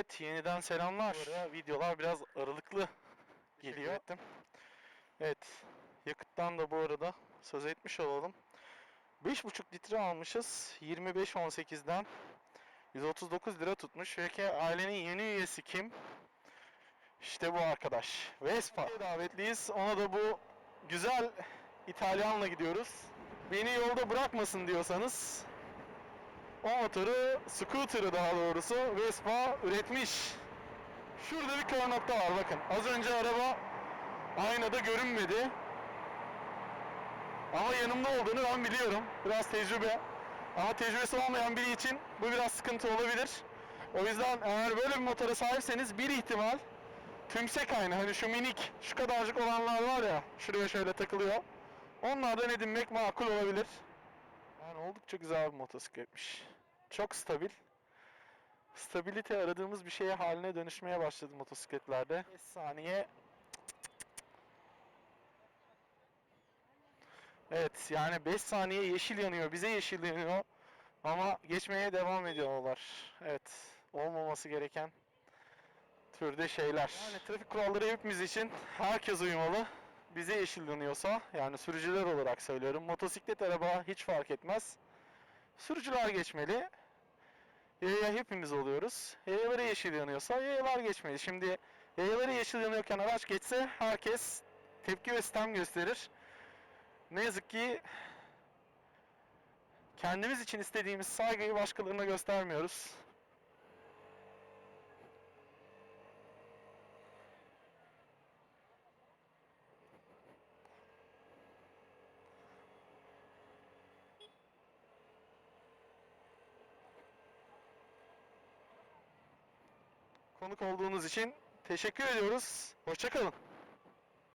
Evet, yeniden selamlar. Bu ara videolar biraz aralıklı geliyor. Ettim. Evet, yakıttan da bu arada söz etmiş olalım. 5,5 litre almışız 25.18'den. 139 lira tutmuş. Peki ailenin yeni üyesi kim? İşte bu arkadaş. Vespa. Davetliyiz. Ona da bu güzel İtalyanla gidiyoruz. Beni yolda bırakmasın diyorsanız o motoru, scooter'ı daha doğrusu Vespa üretmiş. Şurada bir kör nokta var bakın. Az önce araba aynada görünmedi. Ama yanımda olduğunu ben biliyorum. Biraz tecrübe. Ama tecrübesi olmayan biri için bu biraz sıkıntı olabilir. O yüzden eğer böyle bir motora sahipseniz bir ihtimal tümsek aynı. Hani şu minik, şu kadarcık olanlar var ya, şuraya şöyle takılıyor. Onlardan edinmek makul olabilir. Oldukça güzel bir motosikletmiş. Çok stabil. Stabilite aradığımız bir şeye haline dönüşmeye başladı motosikletlerde. 5 saniye. Evet yani 5 saniye yeşil yanıyor. Bize yeşil yanıyor. Ama geçmeye devam ediyorlar. Evet. Olmaması gereken türde şeyler. Yani trafik kuralları hepimiz için herkes uymalı. Bize yeşil yanıyorsa yani sürücüler olarak söylüyorum. Motosiklet araba hiç fark etmez. Sürücüler geçmeli. Yaya hepimiz oluyoruz. Yayaları yeşil yanıyorsa yayalar geçmeli. Şimdi yayaları yeşil yanıyorken araç geçse herkes tepki ve sistem gösterir. Ne yazık ki kendimiz için istediğimiz saygıyı başkalarına göstermiyoruz. Konuk olduğunuz için teşekkür ediyoruz. Hoşçakalın.